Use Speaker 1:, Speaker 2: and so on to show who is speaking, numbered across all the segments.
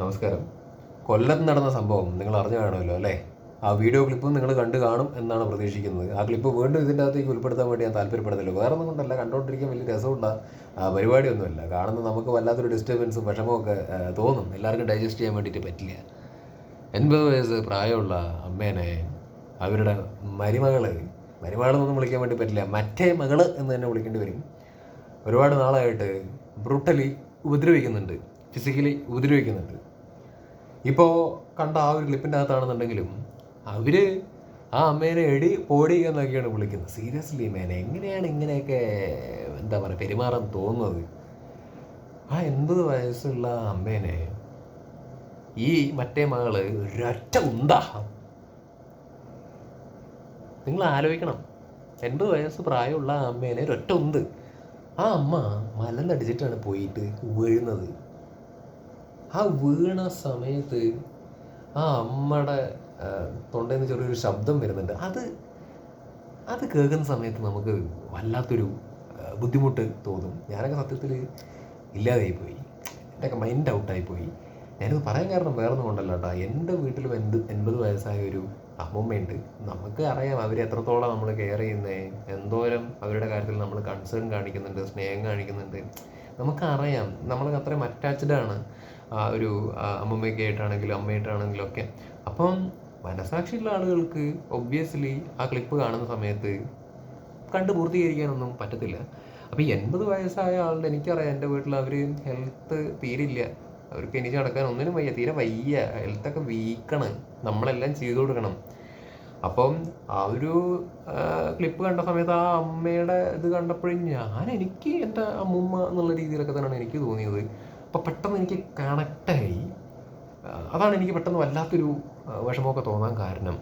Speaker 1: നമസ്കാരം. കൊല്ലത്ത് നടന്ന സംഭവം നിങ്ങൾ അറിഞ്ഞു കാണുമല്ലോ അല്ലേ? ആ വീഡിയോ ക്ലിപ്പും നിങ്ങൾ കണ്ടു കാണും എന്നാണ് പ്രതീക്ഷിക്കുന്നത്. ആ ക്ലിപ്പ് വീണ്ടും ഇതിന്റെ അകത്തേക്ക് ഉൾപ്പെടുത്താൻ വേണ്ടി ഞാൻ താല്പര്യപ്പെടുന്നില്ല. വേറെ ഒന്നും കൊണ്ടല്ല കണ്ടുകൊണ്ടിരിക്കാൻ വലിയ രസമുള്ള പരിപാടിയൊന്നുമില്ല. കാണുന്ന നമുക്ക് വല്ലാത്തൊരു ഡിസ്റ്റർബൻസും വിഷമമൊക്കെ തോന്നും. എല്ലാവർക്കും ഡൈജസ്റ്റ് ചെയ്യാൻ വേണ്ടിയിട്ട് പറ്റില്ല. എൺപത് വയസ്സ് പ്രായമുള്ള അമ്മേനെ അവരുടെ മരുമകൾ മരുമകളെന്നൊന്നും വിളിക്കാൻ വേണ്ടി പറ്റില്ല. മറ്റേ മകൾ എന്ന് തന്നെ വിളിക്കേണ്ടി വരും. ഒരുപാട് നാളായിട്ട് ബ്രൂട്ടലി ഉപദ്രവിക്കുന്നുണ്ട്. ഫിസിക്കലി ഉപദ്രവിക്കുന്നുണ്ട്. ഇപ്പോൾ കണ്ട ആ ഒരു ക്ലിപ്പിന്റെ അകത്താണെന്നുണ്ടെങ്കിലും അവർ ആ അമ്മേനെ എടി പോടി എന്നൊക്കെയാണ് വിളിക്കുന്നത്. സീരിയസ്ലി മേനെ എങ്ങനെയാണ് ഇങ്ങനെയൊക്കെ എന്താ പറയുക പെരുമാറാൻ തോന്നുന്നത്? ആ എൺപത് വയസ്സുള്ള അമ്മേനെ ഈ മറ്റേ മകൾ ഒരൊറ്റ ഉന്താ. നിങ്ങൾ ആലോചിക്കണം. എൺപത് വയസ്സ് പ്രായമുള്ള അമ്മേനെ ഒരൊറ്റ ഉണ്ട് ആ അമ്മ മലന്നടിച്ചിട്ടാണ് പോയിട്ട് വീഴുന്നത്. ആ വീണ സമയത്ത് ആ അമ്മയുടെ തൊണ്ടയിൽ നിന്ന് ചെറിയൊരു ശബ്ദം വരുന്നുണ്ട്. അത് അത് കേൾക്കുന്ന സമയത്ത് നമുക്ക് വല്ലാത്തൊരു ബുദ്ധിമുട്ട് തോന്നും. ഞാനൊക്കെ സത്യത്തിൽ ഇല്ലാതായി പോയി. എന്റെയൊക്കെ മൈൻഡ് ഔട്ടായി പോയി. ഞാനിത് പറയാൻ കാരണം വേറെ ഒന്നും കൊണ്ടല്ല കേട്ടോ എന്റെ വീട്ടിലും എന്ത് എൺപത് വയസ്സായ ഒരു അമ്മമ്മയുണ്ട്. നമുക്ക് അറിയാം അവർ എത്രത്തോളം നമ്മൾ കെയർ ചെയ്യുന്നത് എന്തോരം അവരുടെ കാര്യത്തിൽ നമ്മൾ കൺസേൺ കാണിക്കുന്നുണ്ട് സ്നേഹം കാണിക്കുന്നുണ്ട്. നമുക്കറിയാം. നമ്മൾ അത്രയും അറ്റാച്ച്ഡ് ആണ്. ഒരു അമ്മമ്മയ്ക്കായിട്ടാണെങ്കിലും അമ്മയായിട്ടാണെങ്കിലും ഒക്കെ. അപ്പം മനസാക്ഷിയുള്ള ആളുകൾക്ക് ഒബ്വിയസ്ലി ആ ക്ലിപ്പ് കാണുന്ന സമയത്ത് കണ്ട് പൂർത്തീകരിക്കാനൊന്നും പറ്റത്തില്ല. അപ്പോൾ എൺപത് വയസ്സായ ആളുടെ എനിക്കറിയാം എന്റെ വീട്ടിൽ അവർ ഹെൽത്ത് തീരില്ല. അവർക്ക് എനിക്ക് നടക്കാൻ ഒന്നിനും വയ്യ തീരെ വയ്യ. ഹെൽത്തൊക്കെ വീക്കാണ്. നമ്മളെല്ലാം ചെയ്തു കൊടുക്കണം. അപ്പം ആ ഒരു ക്ലിപ്പ് കണ്ട സമയത്ത് ആ അമ്മയുടെ ഇത് കണ്ടപ്പോഴും ഞാൻ എനിക്ക് എന്റെ അമ്മൂമ്മ എന്നുള്ള രീതിയിലൊക്കെ തന്നെയാണ് എനിക്ക് തോന്നിയത്. അപ്പം പെട്ടെന്ന് എനിക്ക് കണക്റ്റായി. അതാണ് എനിക്ക് പെട്ടെന്ന് വല്ലാത്തൊരു വിഷമമൊക്കെ തോന്നാൻ കാരണം.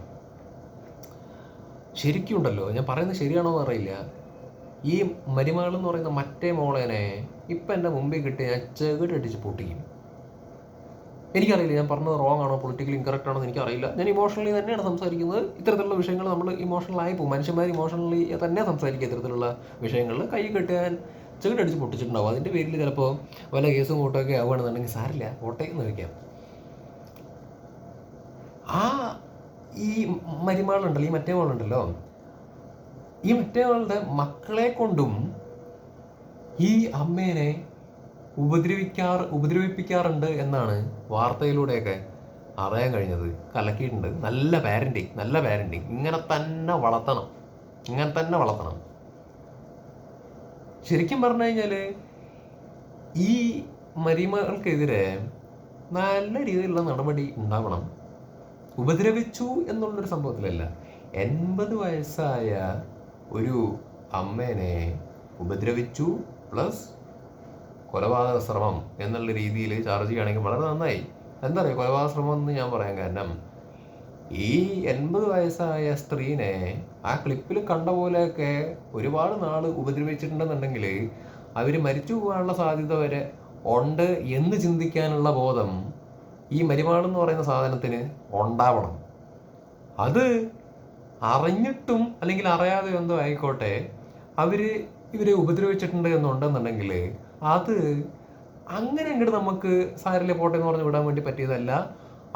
Speaker 1: ശരിക്കും ഉണ്ടല്ലോ ഞാൻ പറയുന്നത് ശരിയാണോ എന്ന് അറിയില്ല. ഈ മരുമകൾ എന്ന് പറയുന്ന മറ്റേ മോളേനെ ഇപ്പം എന്റെ മുമ്പിൽ കിട്ടി ഞാൻ ചെകിട്ടടിച്ച് പൊട്ടിക്കും. എനിക്കറിയില്ല ഞാൻ പറഞ്ഞത് റോങ് ആണോ പൊളിറ്റിക്കലി ഇൻകറക്റ്റ് ആണോ എന്ന് എനിക്കറിയില്ല. ഞാൻ ഇമോഷണലി തന്നെയാണ് സംസാരിക്കുന്നത്. ഇത്തരത്തിലുള്ള വിഷയങ്ങൾ നമ്മൾ ഇമോഷണലായി പോകും. മനുഷ്യന്മാർ ഇമോഷണലി തന്നെ സംസാരിക്കുക ഇത്തരത്തിലുള്ള വിഷയങ്ങളിൽ. കൈ കെട്ടാൻ ചെകിടടിച്ച് പൊട്ടിച്ചിട്ടുണ്ടാവും. അതിന്റെ പേരിൽ ചിലപ്പോൾ വല്ല കേസും കൂട്ടമൊക്കെ ആവുകയാണെന്നുണ്ടെങ്കിൽ സാരില്ല കോട്ടയെന്ന് വയ്ക്കാം ആ ഈ മരുമകളുണ്ടല്ലോ ഈ മറ്റേ മോളുണ്ടല്ലോ. ഈ മറ്റേ മോളുടെ മക്കളെ കൊണ്ടും ഈ അമ്മേനെ ഉപദ്രവിക്കാറ് ഉപദ്രവിപ്പിക്കാറുണ്ട് എന്നാണ് വാർത്തയിലൂടെയൊക്കെ അറിയാൻ കഴിഞ്ഞത്. കലക്കിയിട്ടുണ്ട്. നല്ല പാരന്റിങ് നല്ല പാരന്റിങ് ഇങ്ങനെ തന്നെ വളർത്തണം. ഇങ്ങനെ തന്നെ വളർത്തണം. ശരിക്കും പറഞ്ഞു കഴിഞ്ഞാൽ ഈ മരിമകൾക്കെതിരെ നല്ല രീതിയിലുള്ള നടപടി ഉണ്ടാവണം. ഉപദ്രവിച്ചു എന്നുള്ളൊരു സംഭവത്തിലല്ല. എൺപത് വയസ്സായ ഒരു അമ്മേനെ ഉപദ്രവിച്ചു പ്ലസ് കൊലപാതക ശ്രമം എന്നുള്ള രീതിയിൽ ചാർജ് ചെയ്യുകയാണെങ്കിൽ വളരെ നന്നായി. എന്താ പറയുക കൊലപാതക ശ്രമം എന്ന് ഞാൻ പറയാൻ കാരണം ഈ എൺപത് വയസ്സായ സ്ത്രീനെ ആ ക്ലിപ്പിൽ കണ്ട പോലെയൊക്കെ ഒരുപാട് നാൾ ഉപദ്രവിച്ചിട്ടുണ്ടെന്നുണ്ടെങ്കിൽ അവർ മരിച്ചു പോകാനുള്ള സാധ്യത വരെ ഉണ്ട് എന്ന് ചിന്തിക്കാനുള്ള ബോധം ഈ മരുമാണെന്ന് പറയുന്ന സാധനത്തിന് ഉണ്ടാവണം. അത് അറിഞ്ഞിട്ടും അല്ലെങ്കിൽ അറിയാതെ എന്തോ ആയിക്കോട്ടെ അവർ ഇവരെ ഉപദ്രവിച്ചിട്ടുണ്ട് എന്നുണ്ടെന്നുണ്ടെങ്കിൽ അത് അങ്ങനെ അങ്ങോട്ട് നമുക്ക് സാരിലെ പോട്ടെ എന്ന് പറഞ്ഞ് വിടാൻ വേണ്ടി പറ്റിയതല്ല.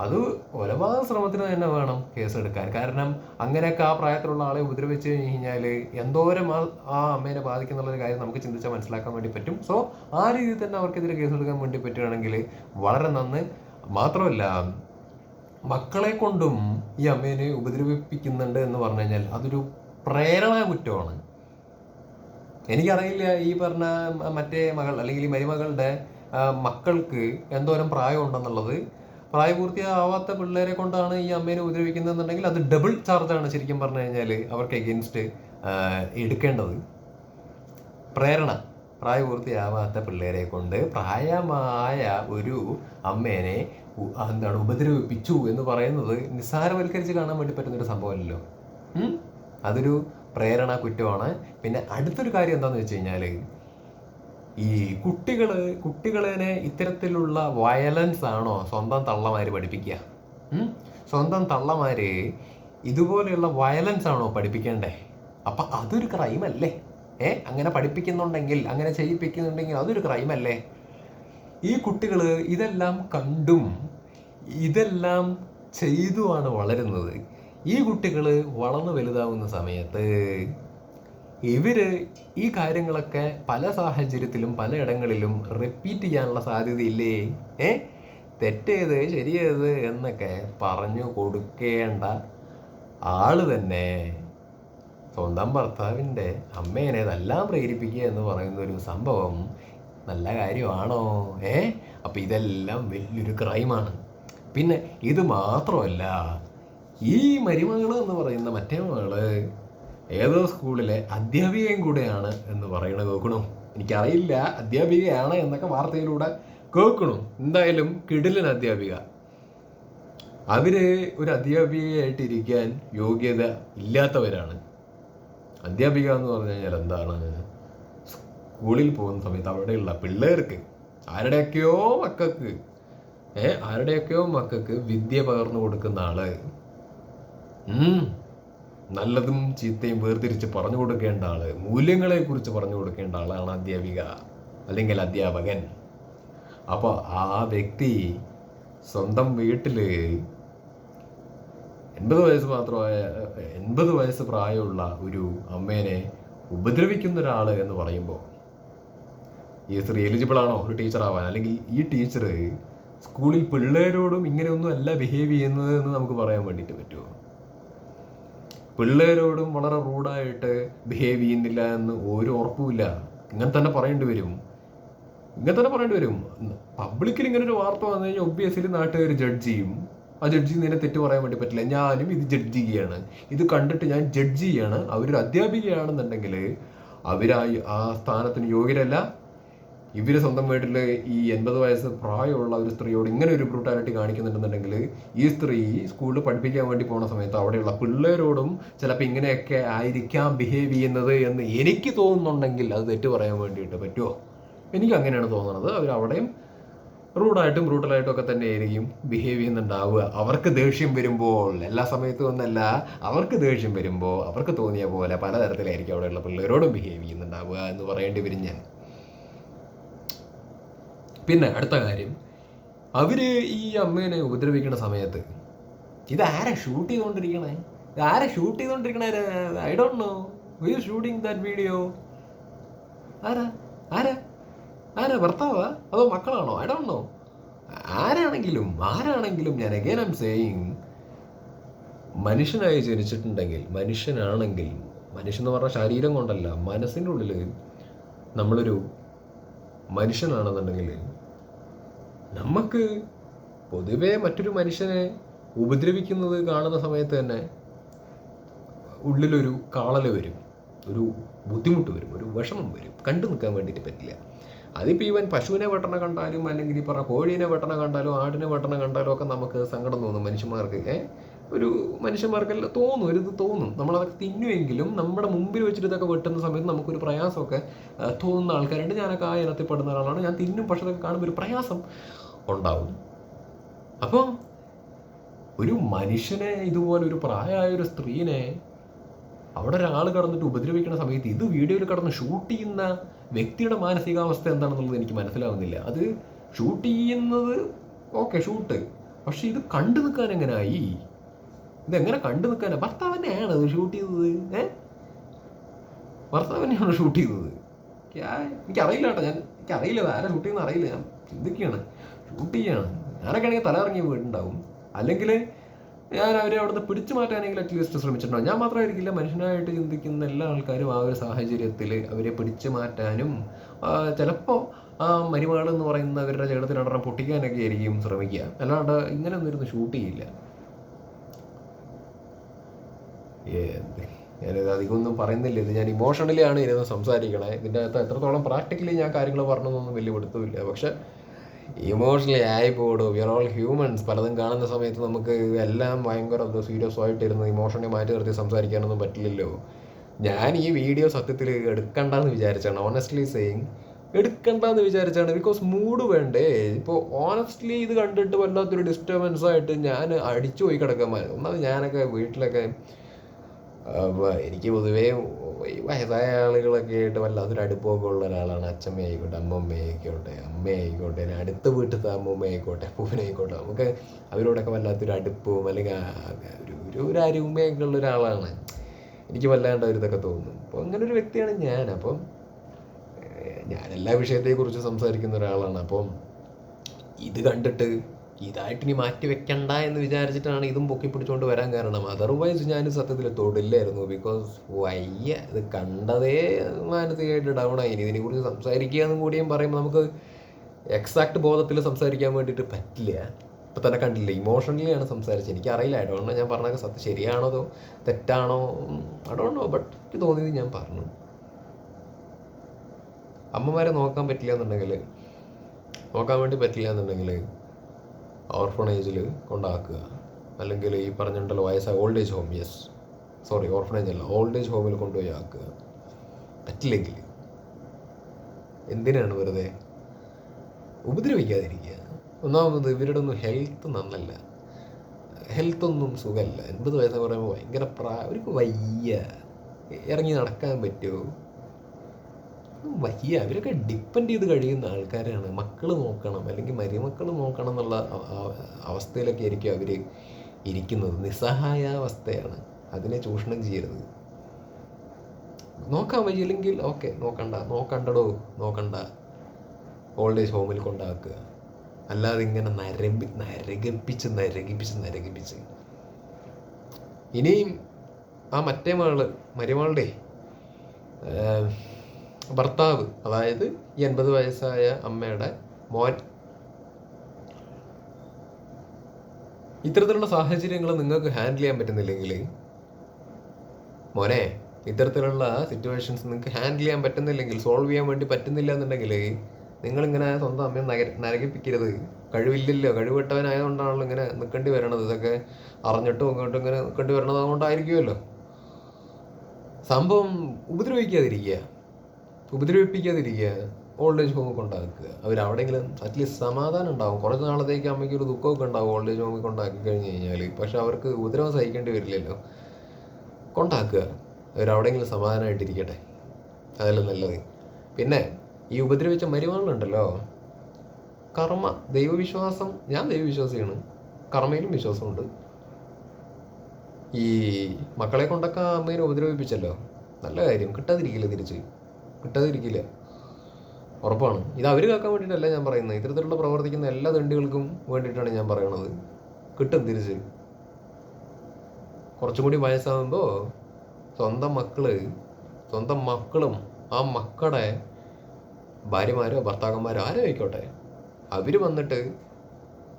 Speaker 1: അത് കൊലപാതക ശ്രമത്തിന് തന്നെ വേണം കേസെടുക്കാൻ. കാരണം അങ്ങനെയൊക്കെ ആ പ്രായത്തിലുള്ള ആളെ ഉപദ്രവിച്ച് കഴിഞ്ഞാൽ എന്തോരം ആ അമ്മേനെ ബാധിക്കുന്നുള്ളൊരു കാര്യം നമുക്ക് ചിന്തിച്ചാൽ മനസ്സിലാക്കാൻ വേണ്ടി പറ്റും. സോ ആ രീതിയിൽ തന്നെ അവർക്കെതിരെ കേസെടുക്കാൻ വേണ്ടി പറ്റുകയാണെങ്കിൽ വളരെ നന്ന്. മാത്രമല്ല മക്കളെ കൊണ്ടും ഈ അമ്മേനെ ഉപദ്രവിപ്പിക്കുന്നുണ്ട് എന്ന് പറഞ്ഞു കഴിഞ്ഞാൽ അതൊരു പ്രേരണ കുറ്റമാണ്. എനിക്കറിയില്ല ഈ പറഞ്ഞ മറ്റേ മകൾ അല്ലെങ്കിൽ ഈ മരുമകളുടെ മക്കൾക്ക് എന്തോരം പ്രായമുണ്ടെന്നുള്ളത്. പ്രായപൂർത്തിയാവാത്ത പിള്ളേരെ കൊണ്ടാണ് ഈ അമ്മേനെ ഉപദ്രവിക്കുന്നതെന്നുണ്ടെങ്കിൽ അത് ഡബിൾ ചാർജാണ് ശരിക്കും പറഞ്ഞു കഴിഞ്ഞാൽ അവർക്ക് എഗെയിൻസ്റ്റ് എടുക്കേണ്ടത്. പ്രേരണ. പ്രായപൂർത്തിയാവാത്ത പിള്ളേരെ കൊണ്ട് പ്രായമായ ഒരു അമ്മേനെ എന്താണ് ഉപദ്രവിപ്പിച്ചു എന്ന് പറയുന്നത് നിസ്സാരവൽക്കരിച്ച് കാണാൻ വേണ്ടി പറ്റുന്നൊരു സംഭവമല്ലല്ലോ. ഉം? അതൊരു പ്രേരണ കുറ്റമാണ്. പിന്നെ അടുത്തൊരു കാര്യം എന്താണെന്ന് വെച്ച് കഴിഞ്ഞാൽ ഈ കുട്ടികൾ കുട്ടികളെ ഇത്തരത്തിലുള്ള വയലൻസ് ആണോ സ്വന്തം തള്ളമാര് പഠിപ്പിക്കുക? സ്വന്തം തള്ളമാര് ഇതുപോലെയുള്ള വയലൻസ് ആണോ പഠിപ്പിക്കേണ്ടേ? അപ്പം അതൊരു ക്രൈമല്ലേ ഏ? അങ്ങനെ പഠിപ്പിക്കുന്നുണ്ടെങ്കിൽ അങ്ങനെ ചെയ്യിപ്പിക്കുന്നുണ്ടെങ്കിൽ അതൊരു ക്രൈമല്ലേ ഈ കുട്ടികൾ ഇതെല്ലാം കണ്ടും ഇതെല്ലാം ചെയ്തുമാണ് വളരുന്നത്. ഈ കുട്ടികൾ വളർന്നു വലുതാവുന്ന സമയത്ത് ഇവർ ഈ കാര്യങ്ങളൊക്കെ പല സാഹചര്യത്തിലും പലയിടങ്ങളിലും റിപ്പീറ്റ് ചെയ്യാനുള്ള സാധ്യതയില്ലേ? ഏ? തെറ്റേത് ശരിയേത് എന്നൊക്കെ പറഞ്ഞു കൊടുക്കേണ്ട ആൾ തന്നെ. സ്വന്തം ഭർത്താവിന്റെ അമ്മേനെ ഇതെല്ലാം പ്രേരിപ്പിക്കുക എന്ന് പറയുന്ന ഒരു സംഭവം നല്ല കാര്യമാണോ? ഏ? അപ്പം ഇതെല്ലാം വലിയൊരു ക്രൈമാണ് പിന്നെ ഇത് മാത്രമല്ല ഈ മരുമകൾ എന്ന് പറയുന്ന മറ്റേ മകൾ ഏതോ സ്കൂളിലെ അധ്യാപികയും കൂടെയാണ് എന്ന് പറയണ കേൾക്കണു? എനിക്കറിയില്ല. അധ്യാപികയാണ് എന്നൊക്കെ വാർത്തയിലൂടെ കേൾക്കണു? എന്തായാലും കിടിലൻ അധ്യാപിക. അവർ ഒരു അധ്യാപികയായിട്ടിരിക്കാൻ യോഗ്യത ഇല്ലാത്തവരാണ്. അധ്യാപിക എന്ന് പറഞ്ഞു കഴിഞ്ഞാൽ എന്താണ്? സ്കൂളിൽ പോകുന്ന സമയത്ത് അവിടെയുള്ള പിള്ളേർക്ക് ആരുടെയൊക്കെയോ മക്കൾക്ക് ഏഹ് ആരുടെയൊക്കെയോ മക്കൾക്ക് വിദ്യ പകർന്നു കൊടുക്കുന്ന ആൾ. നല്ലതും ചീത്തയും വേർതിരിച്ച് പറഞ്ഞു കൊടുക്കേണ്ട ആൾ മൂല്യങ്ങളെ കുറിച്ച് പറഞ്ഞു കൊടുക്കേണ്ട ആളാണ് അധ്യാപിക അല്ലെങ്കിൽ അധ്യാപകൻ. അപ്പോൾ ആ വ്യക്തി സ്വന്തം വീട്ടിൽ എൺപത് വയസ്സ് മാത്രമായ എൺപത് വയസ്സ് പ്രായമുള്ള ഒരു അമ്മേനെ ഉപദ്രവിക്കുന്ന ഒരാൾ എന്ന് പറയുമ്പോൾ ഈ സ്ത്രീ എലിജിബിൾ ആണോ? ഒരു ടീച്ചർ ആവാൻ. അല്ലെങ്കിൽ ഈ ടീച്ചർ സ്കൂളിൽ പിള്ളേരോടും ഇങ്ങനെയൊന്നും അല്ല ബിഹേവ് ചെയ്യുന്നത് എന്ന് നമുക്ക് പറയാൻ വേണ്ടിയിട്ട് പറ്റുമോ? പിള്ളേരോടും വളരെ റൂഡായിട്ട് ബിഹേവ് ചെയ്യുന്നില്ല എന്ന് ഒരു ഉറപ്പുമില്ല. ഇങ്ങനെ തന്നെ പറയേണ്ടി വരും. ഇങ്ങനെ തന്നെ പറയേണ്ടി വരും. പബ്ലിക്കിൽ ഇങ്ങനെ ഒരു വാർത്ത വന്നു കഴിഞ്ഞാൽ ഒബ്വിയസ്ലി നാട്ടുകാർ ജഡ്ജ് ചെയ്യും. ആ ജഡ്ജ് ചെയ്യുന്നതിനെ തെറ്റ് പറയാൻ വേണ്ടി പറ്റില്ല. ഞാനും ഇത് ജഡ്ജ് ചെയ്യുകയാണ്. ഇത് കണ്ടിട്ട് ഞാൻ ജഡ്ജ് ചെയ്യാണ് അവരൊരു അധ്യാപികയാണെന്നുണ്ടെങ്കിൽ അവരായി ആ സ്ഥാനത്തിന് യോഗ്യരല്ല. ഇവർ സ്വന്തം വീട്ടിൽ ഈ എൺപത് വയസ്സ് പ്രായമുള്ള ഒരു സ്ത്രീയോട് ഇങ്ങനെ ഒരു ബ്രൂട്ടാലിറ്റി കാണിക്കുന്നുണ്ടെന്നുണ്ടെങ്കിൽ ഈ സ്ത്രീ സ്കൂളിൽ പഠിപ്പിക്കാൻ വേണ്ടി പോണ സമയത്ത് അവിടെയുള്ള പിള്ളേരോടും ചിലപ്പോൾ ഇങ്ങനെയൊക്കെ ആയിരിക്കാം ബിഹേവ് ചെയ്യുന്നത് എന്ന് എനിക്ക് തോന്നുന്നുണ്ടെങ്കിൽ അത് തെറ്റ് പറയാൻ വേണ്ടിയിട്ട് പറ്റുമോ എനിക്ക് അങ്ങനെയാണ് തോന്നുന്നത് അവർ അവിടെയും റൂഡായിട്ടും ബ്രൂട്ടലായിട്ടും ഒക്കെ തന്നെ ആയിരിക്കും ബിഹേവ് ചെയ്യുന്നുണ്ടാവുക. അവർക്ക് ദേഷ്യം വരുമ്പോൾ എല്ലാ സമയത്തും ഒന്നല്ല അവർക്ക് ദേഷ്യം വരുമ്പോൾ അവർക്ക് തോന്നിയ പോലെ പലതരത്തിലായിരിക്കും അവിടെയുള്ള പിള്ളേരോടും ബിഹേവ് ചെയ്യുന്നുണ്ടാവുക എന്ന് പറയേണ്ടി വരും ഞാൻ. പിന്നെ അടുത്ത കാര്യം അവർ ഈ അമ്മേനെ ഉപദ്രവിക്കുന്ന സമയത്ത് ഇത് ആരെ ഷൂട്ട് ചെയ്തുകൊണ്ടിരിക്കണേ ഇത് ആരെ shoot ചെയ്തുകൊണ്ടിരിക്കണേ I don't know we shooting that video ആരാ? ആരാ? ആരാ? ഭർത്താവാ? അതോ മക്കളാണോ? ഐ ഡോണ്ട് നോ ആരാണെങ്കിലും ആരാണെങ്കിലും ഞാൻ അഗൈൻ ഐം സേയിങ് മനുഷ്യനായി ജനിച്ചിട്ടുണ്ടെങ്കിൽ മനുഷ്യനാണെങ്കിൽ മനുഷ്യൻ എന്ന് പറഞ്ഞാൽ ശരീരം കൊണ്ടല്ല മനസ്സിന്റെ ഉള്ളിൽ നമ്മളൊരു മനുഷ്യനാണെന്നുണ്ടെങ്കിൽ നമുക്ക് പൊതുവെ മറ്റൊരു മനുഷ്യനെ ഉപദ്രവിക്കുന്നത് കാണുന്ന സമയത്ത് തന്നെ ഉള്ളിലൊരു കാളൽ വരും ഒരു ബുദ്ധിമുട്ട് വരും ഒരു വിഷമം വരും. കണ്ടു നിൽക്കാൻ വേണ്ടിയിട്ട് പറ്റില്ല. അതിപ്പോൾ ഈവൻ പശുവിനെ വെട്ടണ കണ്ടാലും അല്ലെങ്കിൽ ഈ പറഞ്ഞ കോഴീനെ വെട്ടണ കണ്ടാലും ആടിനെ വെട്ടണ കണ്ടാലും ഒക്കെ നമുക്ക് സങ്കടം തോന്നും മനുഷ്യന്മാർക്ക്. ഏ? ഒരു മനുഷ്യന്മാർക്കെല്ലാം തോന്നും ഒരു ഇത് തോന്നും. നമ്മളതൊക്കെ തിന്നുമെങ്കിലും നമ്മുടെ മുമ്പിൽ വെച്ചിട്ട് ഇതൊക്കെ വെട്ടുന്ന സമയത്ത് നമുക്കൊരു പ്രയാസമൊക്കെ തോന്നുന്ന ആൾക്കാരുണ്ട്. ഞാനൊക്കെ ആ ഇനത്തിൽ പെടുന്ന ഒരാളാണ്. ഞാൻ തിന്നും പക്ഷെ അതൊക്കെ കാണുമ്പോൾ ഒരു പ്രയാസം ഉണ്ടാവും. അപ്പം ഒരു മനുഷ്യനെ ഇതുപോലെ ഒരു പ്രായമായ ഒരു സ്ത്രീനെ അവിടെ ഒരാൾ കടന്നിട്ട് ഉപദ്രവിക്കുന്ന സമയത്ത് ഇത് വീഡിയോയിൽ കടന്ന് ഷൂട്ട് ചെയ്യുന്ന വ്യക്തിയുടെ മാനസികാവസ്ഥ എന്താണെന്നുള്ളത് എനിക്ക് മനസ്സിലാവുന്നില്ല. അത് ഷൂട്ട് ചെയ്യുന്നത് ഓക്കെ ഷൂട്ട്. പക്ഷെ ഇത് കണ്ടു നിൽക്കാൻ എങ്ങനെയായി ഇതെങ്ങനെ കണ്ടു നിൽക്കാനാ ഭർത്താവിനെയാണ് അത് ഷൂട്ട് ചെയ്തത്? ഏ? ഭർത്താവിനെയാണ് ഷൂട്ട് ചെയ്തത്? എനിക്കറിയില്ല കേട്ടോ. ഞാൻ എനിക്കറിയില്ല ആരാ ഷൂട്ട് ചെയ്യുന്ന അറിയില്ല. ഞാൻ ചിന്തിക്കുകയാണ്. ഷൂട്ട് ചെയ്യാണ്. ഞാനൊക്കെ ആണെങ്കിൽ തല ഇറങ്ങി വീടുണ്ടാവും അല്ലെങ്കിൽ ഞാൻ അവരെ അവിടുന്ന് പിടിച്ചു മാറ്റാനെങ്കിൽ അറ്റ്ലീസ്റ്റ് ശ്രമിച്ചിട്ടുണ്ടോ? ഞാൻ മാത്രമായിരിക്കില്ല മനുഷ്യനായിട്ട് ചിന്തിക്കുന്ന എല്ലാ ആൾക്കാരും ആ ഒരു സാഹചര്യത്തിൽ അവരെ പിടിച്ചു മാറ്റാനും ചിലപ്പോൾ ആ മരുമകൾ എന്ന് പറയുന്നവരുടെ ചേട്ടത്തിനടണം പൊട്ടിക്കാനൊക്കെ ആയിരിക്കും ശ്രമിക്കുക. അല്ലാണ്ട് ഇങ്ങനെ ഒന്നും ഇരുന്ന് ഷൂട്ട് ചെയ്യില്ല. ഞാനിത് അധികമൊന്നും പറയുന്നില്ല. ഇത് ഞാൻ ഇമോഷണലി ആണ് ഇരുന്ന് സംസാരിക്കണേ. ഇതിന്റെ അകത്ത് എത്രത്തോളം പ്രാക്ടിക്കലി ഞാൻ കാര്യങ്ങൾ പറഞ്ഞതൊന്നും വലിയ പിടുത്തമില്ല. പക്ഷെ ഇമോഷണലി ആയി ആയിപ്പോടും. വി ആർ ഓൾ ഹ്യൂമൻസ് പലതും കാണുന്ന സമയത്ത് നമുക്ക് എല്ലാം ഭയങ്കര സീരിയസ് ആയിട്ടിരുന്ന് ഇമോഷണലി മാറ്റി നിർത്തി സംസാരിക്കാനൊന്നും പറ്റില്ലല്ലോ. ഞാൻ ഈ വീഡിയോ സത്യത്തിൽ എടുക്കണ്ടെന്ന് വിചാരിച്ചാണ്. ഓണസ്റ്റ്ലി സെയിങ് എടുക്കണ്ടെന്ന് വിചാരിച്ചാണ്. ബിക്കോസ് മൂഡ് വേണ്ടേ. ഇപ്പോൾ ഓണസ്റ്റ്ലി ഇത് കണ്ടിട്ട് വല്ലാത്തൊരു ഡിസ്റ്റർബൻസ് ആയിട്ട് ഞാൻ അടിച്ചു പോയി കിടക്കാൻ ഒന്നാമത് ഞാനൊക്കെ വീട്ടിലൊക്കെ എനിക്ക് പൊതുവേ ഈ വയസ്സായ ആളുകളൊക്കെ ആയിട്ട് വല്ലാത്തൊരു അടുപ്പമൊക്കെ ഉള്ള ഒരാളാണ്. അമ്മേ ആയിക്കോട്ടെ ഇനി അടുത്ത വീട്ടിലത്തെ അമ്മമ്മ ആയിക്കോട്ടെ പൂവനായിക്കോട്ടെ നമുക്ക് അവരോടൊക്കെ വല്ലാത്തൊരു അടുപ്പവും അല്ലെങ്കിൽ ഒരു ഒരു ഒരു അരുമയൊക്കെ ഉള്ള ഒരാളാണ്. എനിക്ക് വല്ലാണ്ട് ഒരു ഇതൊക്കെ തോന്നും. അപ്പോൾ അങ്ങനെ ഒരു വ്യക്തിയാണ് ഞാൻ. അപ്പം ഞാൻ എല്ലാ വിഷയത്തെക്കുറിച്ച് സംസാരിക്കുന്ന ഒരാളാണ്. അപ്പം ഇത് കണ്ടിട്ട് ഇതായിട്ട് ഇനി മാറ്റി വെക്കണ്ട എന്ന് വിചാരിച്ചിട്ടാണ് ഇതും പൊക്കി പിടിച്ചുകൊണ്ട് വരാൻ കാരണം. അതർവൈസ് ഞാൻ സത്യത്തിൽ തൊടില്ലായിരുന്നു. ബിക്കോസ് വയ്യ ഇത് കണ്ടതേ മാനസികമായിട്ട് ഡൗൺ ആയി. ഇതിനെക്കുറിച്ച് സംസാരിക്കുക എന്നും കൂടിയും പറയുമ്പോൾ നമുക്ക് എക്സാക്ട് ബോധത്തിൽ സംസാരിക്കാൻ വേണ്ടിയിട്ട് പറ്റില്ല. ഇപ്പം തന്നെ കണ്ടില്ല ഇമോഷണലിയാണ് സംസാരിച്ചത്. എനിക്കറിയില്ല. അഡോണോ ഞാൻ പറഞ്ഞ സത്യം. ശരിയാണോ അതോ തെറ്റാണോ? അഡോണോ ബട്ട് എനിക്ക് തോന്നിയത് ഞാൻ പറഞ്ഞു. അമ്മമാരെ നോക്കാൻ പറ്റില്ല എന്നുണ്ടെങ്കിൽ നോക്കാൻ വേണ്ടി പറ്റില്ല എന്നുണ്ടെങ്കിൽ ഓർഫണേജിൽ കൊണ്ടാക്കുക. അല്ലെങ്കിൽ ഈ പറഞ്ഞിട്ടുണ്ടല്ലോ വയസ്സായ old age home yes sorry orphanage അല്ല ഓൾഡ് ഏജ് ഹോമിൽ കൊണ്ടുപോയി ആക്കുക. പറ്റില്ലെങ്കിൽ എന്തിനാണ് വെറുതെ ഉപദ്രവിക്കാതിരിക്കുക? ഒന്നാമത് ഇവരുടെ ഒന്നും ഹെൽത്ത് നന്നല്ല. ഹെൽത്തൊന്നും സുഖമല്ല എൺപത് വയസ്സെന്ന് പറയുമ്പോൾ ഭയങ്കര പ്രായ അവർക്ക് വയ്യ. ഇറങ്ങി നടക്കാൻ പറ്റുമോ? വയ്യ അവരൊക്കെ ഡിപ്പെൻഡ് ചെയ്ത് കഴിയുന്ന ആൾക്കാരാണ്. മക്കൾ നോക്കണം അല്ലെങ്കിൽ മരുമക്കൾ നോക്കണം എന്നുള്ള അവസ്ഥയിലൊക്കെ ആയിരിക്കും അവർ ഇരിക്കുന്നത്. നിസ്സഹായ അവസ്ഥയാണ് അതിനെ ചൂഷണം ചെയ്യരുത്. നോക്കാൻ വയ്യില്ലെങ്കിൽ ഓക്കെ നോക്കണ്ട നോക്കണ്ടടോ നോക്കണ്ട. ഓൾഡ് ഏജ് ഹോമിൽ കൊണ്ടാക്കുക. അല്ലാതെ ഇങ്ങനെ നരമ്പി നരകിപ്പിച്ച് നരകിപ്പിച്ച് നരകിപ്പിച്ച്. ഇനിയും ആ മറ്റേ മാൾ മരുമാളുടെ ഭർത്താവ് അതായത് ഈ എൺപത് വയസ്സായ അമ്മയുടെ മോൻ. ഇത്തരത്തിലുള്ള സാഹചര്യങ്ങൾ നിങ്ങൾക്ക് ഹാൻഡിൽ ചെയ്യാൻ പറ്റുന്നില്ലെങ്കിൽ മോനെ ഇത്തരത്തിലുള്ള സിറ്റുവേഷൻസ് നിങ്ങൾക്ക് ഹാൻഡിൽ ചെയ്യാൻ പറ്റുന്നില്ലെങ്കിൽ സോൾവ് ചെയ്യാൻ വേണ്ടി പറ്റുന്നില്ല എന്നുണ്ടെങ്കിൽ നിങ്ങളിങ്ങനെ സ്വന്തം അമ്മയെ നഗ നരകിപ്പിക്കരുത്. കഴിവില്ലല്ലോ കഴിവിട്ടവനായതുകൊണ്ടാണല്ലോ ഇങ്ങനെ നിൽക്കേണ്ടി വരണത്. ഇതൊക്കെ അറിഞ്ഞിട്ടും ഇങ്ങോട്ടും ഇങ്ങനെ നിൽക്കേണ്ടി വരണത് അതുകൊണ്ടായിരിക്കുമല്ലോ. സംഭവം ഉപദ്രവിക്കാതിരിക്കുക. ഉപദ്രവിപ്പിക്കാതിരിക്കുക ഓൾഡ് ഏജ് ഹോമൊക്കെ ഉണ്ടാക്കുക. അവർ അവിടെയെങ്കിലും അറ്റ്ലീസ്റ്റ് സമാധാനം ഉണ്ടാവും. കുറച്ച് നാളത്തേക്ക് അമ്മയ്ക്ക് ഒരു ദുഃഖമൊക്കെ ഉണ്ടാവും ഓൾഡ് ഏജ് ഹോമിൽ കൊണ്ടാക്കി കഴിഞ്ഞ് കഴിഞ്ഞാൽ പക്ഷെ അവർക്ക് ഉപദ്രവം സഹിക്കേണ്ടി വരില്ലല്ലോ. കൊണ്ടാക്കുക. അവരവിടെയെങ്കിലും സമാധാനമായിട്ടിരിക്കട്ടെ. അതല്ല നല്ലത്. പിന്നെ ഈ ഉപദ്രവിച്ച മരുമകളുണ്ടല്ലോ. കർമ്മ ദൈവവിശ്വാസം ഞാൻ ദൈവവിശ്വാസിയാണ്. കർമ്മയിലും വിശ്വാസമുണ്ട്. ഈ മക്കളെ കൊണ്ടൊക്കെ അമ്മേനെ ഉപദ്രവിപ്പിച്ചല്ലോ. നല്ല കാര്യം. കിട്ടാതിരിക്കില്ല തിരിച്ച്. കിട്ടാതിരിക്കില്ല ഉറപ്പാണ്. ഇത് അവർ കേൾക്കാൻ വേണ്ടിയിട്ടല്ല ഞാൻ പറയുന്നത്. ഇത്തരത്തിലുള്ള പ്രവർത്തിക്കുന്ന എല്ലാ തണ്ടികൾക്കും വേണ്ടിയിട്ടാണ് ഞാൻ പറയണത്. കിട്ടും തിരിച്ച്. കുറച്ചും കൂടി വയസ്സാകുമ്പോൾ സ്വന്തം മക്കൾ സ്വന്തം മക്കളും ആ മക്കളുടെ ഭാര്യമാരോ ഭർത്താക്കന്മാരോ ആരോ ആയിക്കോട്ടെ അവർ വന്നിട്ട്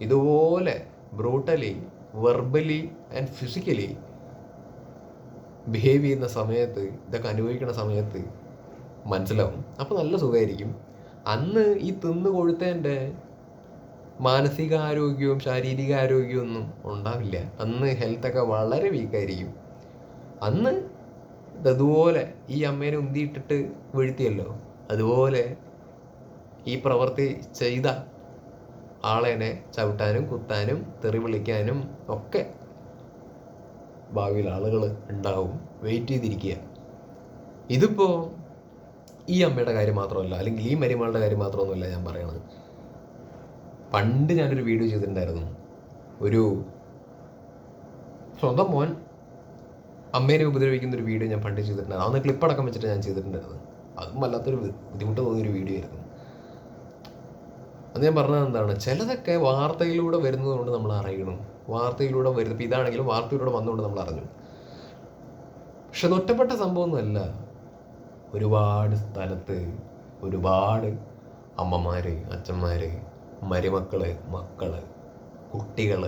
Speaker 1: ഇതുപോലെ brutally verbally and physically behave ചെയ്യുന്ന സമയത്ത് ഇതൊക്കെ അനുഭവിക്കുന്ന സമയത്ത് മനസ്സിലാവും. അപ്പോൾ നല്ല സുഖമായിരിക്കും അന്ന് ഈ തിന്ന് കൊഴുത്തേന്റെ മാനസികാരോഗ്യവും ശാരീരിക ആരോഗ്യവും ഒന്നും ഉണ്ടാവില്ല. അന്ന് ഹെൽത്തൊക്കെ വളരെ വീക്കായിരിക്കും അന്ന് ഇതുപോലെ ഈ അമ്മേനെ ഉന്തിയിട്ടിട്ട് വീഴ്ത്തിയല്ലോ. അതുപോലെ ഈ പ്രവൃത്തി ചെയ്ത ആളേനെ ചവിട്ടാനും കുത്താനും തെറി വിളിക്കാനും ഒക്കെ ഭാവിയിൽ ആളുകൾ ഉണ്ടാവും. വെയിറ്റ് ചെയ്തിരിക്കുക. ഇതിപ്പോൾ ഈ അമ്മയുടെ കാര്യം മാത്രമല്ല അല്ലെങ്കിൽ ഈ മരിമാളുടെ കാര്യം മാത്രമൊന്നുമല്ല ഞാൻ പറയണത്. പണ്ട് ഞാനൊരു വീഡിയോ ചെയ്തിട്ടുണ്ടായിരുന്നു. ഒരു സ്വന്തം മോൻ അമ്മേനെ ഉപദ്രവിക്കുന്ന ഒരു വീഡിയോ ഞാൻ പണ്ട് ചെയ്തിട്ടുണ്ടായിരുന്നു അന്ന് ക്ലിപ്പടക്കം വെച്ചിട്ട് ഞാൻ ചെയ്തിട്ടുണ്ടായിരുന്നു. അതും വല്ലാത്തൊരു ബുദ്ധിമുട്ട് തോന്നിയൊരു വീഡിയോ ആയിരുന്നു. അത് ഞാൻ പറഞ്ഞത് എന്താണ് ചിലതൊക്കെ വാർത്തയിലൂടെ വരുന്നതുകൊണ്ട് നമ്മൾ അറിയണം. വാർത്തയിലൂടെ വരുന്നത് ഇതാണെങ്കിലും വാർത്തയിലൂടെ വന്നുകൊണ്ട് നമ്മൾ അറിഞ്ഞു. പക്ഷെ അത് ഒറ്റപ്പെട്ട സംഭവമൊന്നുമല്ല. ഒരുപാട് സ്ഥലത്ത് ഒരുപാട് അമ്മമാര് അച്ഛന്മാര് മരുമക്കൾ മക്കൾ കുട്ടികൾ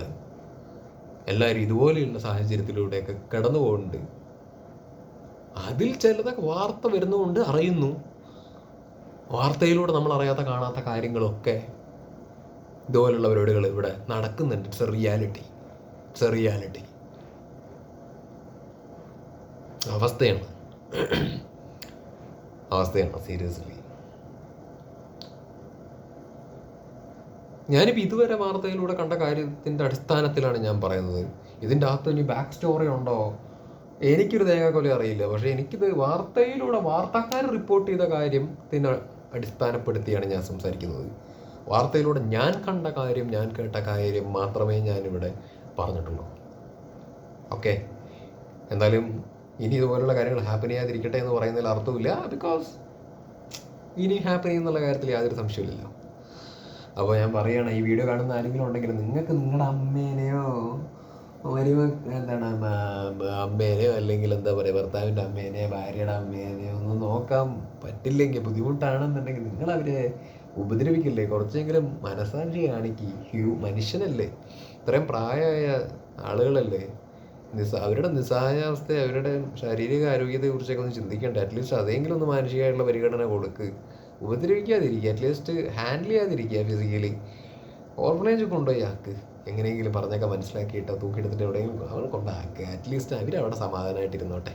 Speaker 1: എല്ലാവരും ഇതുപോലെയുള്ള സാഹചര്യത്തിലൂടെയൊക്കെ കടന്നു പോകുന്നുണ്ട് അതിൽ ചിലതൊക്കെ വാർത്ത വരുന്നതുകൊണ്ട് അറിയുന്നു. വാർത്തയിലൂടെ നമ്മൾ അറിയാത്ത കാണാത്ത കാര്യങ്ങളൊക്കെ ഇതുപോലുള്ള പരിപാടികൾ ഇവിടെ നടക്കുന്നുണ്ട്. It's a reality it's a reality അവസ്ഥയാണ്. അവസ്ഥയാണ്. സീരിയസ്ലി ഞാനിപ്പോൾ ഇതുവരെ വാർത്തയിലൂടെ കണ്ട കാര്യത്തിന്റെ അടിസ്ഥാനത്തിലാണ് ഞാൻ പറയുന്നത്. ഇതിന്റെ അകത്ത് ഇനി ബാക്ക് സ്റ്റോറി ഉണ്ടോ? എനിക്കൊരു തേങ്ങാക്കൊല അറിയില്ല. പക്ഷേ എനിക്കിത് വാർത്തയിലൂടെ വാർത്തക്കാർ റിപ്പോർട്ട് ചെയ്ത കാര്യത്തിന് അടിസ്ഥാനപ്പെടുത്തിയാണ് ഞാൻ സംസാരിക്കുന്നത്. വാർത്തയിലൂടെ ഞാൻ കണ്ട കാര്യം ഞാൻ കേട്ട കാര്യം മാത്രമേ ഞാനിവിടെ പറഞ്ഞിട്ടുള്ളൂ. ഓക്കെ എന്തായാലും ഇനി ഇതുപോലുള്ള കാര്യങ്ങൾ ഹാപ്പൻ ചെയ്യാതിരിക്കട്ടെ എന്ന് പറയുന്നതിൽ അർത്ഥമില്ല ബിക്കോസ് ഇനി ഹാപ്പൻ ചെയ്യുന്നുള്ള കാര്യത്തിൽ യാതൊരു സംശയമില്ല അപ്പോൾ ഞാൻ പറയുകയാണ് ഈ വീഡിയോ കാണുന്ന ആരെങ്കിലും ഉണ്ടെങ്കിൽ നിങ്ങൾക്ക് നിങ്ങളുടെ അമ്മേനെയോ വരുമ എന്താണ് അമ്മേനെയോ അല്ലെങ്കിൽ എന്താ പറയുക ഭർത്താവിന്റെ അമ്മേനെയോ ഭാര്യയുടെ അമ്മേനെയോ ഒന്നും നോക്കാൻ പറ്റില്ലെങ്കിൽ ബുദ്ധിമുട്ടാണെന്നുണ്ടെങ്കിൽ നിങ്ങൾ അവരെ ഉപദ്രവിക്കില്ലേ? കുറച്ചെങ്കിലും മനസാക്ഷി കാണിക്കുക ഹ്യൂ മനുഷ്യനല്ലേ? ഇത്രയും പ്രായമായ ആളുകളല്ലേ? നിസ്സ അവരുടെ നിസ്സഹായാവസ്ഥ അവരുടെ ശാരീരിക ആരോഗ്യത്തെ കുറിച്ചൊക്കെ ഒന്ന് ചിന്തിക്കേണ്ട. അറ്റ്ലീസ്റ്റ് അതെങ്കിലും ഒന്ന് മാനസികമായിട്ടുള്ള പരിഗണന കൊടുക്ക്. ഉപദ്രവിക്കാതിരിക്കുക. അറ്റ്ലീസ്റ്റ് ഹാൻഡിൽ ചെയ്യാതിരിക്കുക ഫിസിക്കലി ഓർഫനേജ് കൊണ്ടുപോയി ആക്ക്. എങ്ങനെയെങ്കിലും പറഞ്ഞൊക്കെ മനസ്സിലാക്കിയിട്ട് തൂക്കിയെടുത്തിട്ട് എവിടെയെങ്കിലും അവൻ കൊണ്ടാക്കുക അറ്റ്ലീസ്റ്റ് അവർ അവിടെ സമാധാനമായിട്ടിരുന്നോട്ടെ.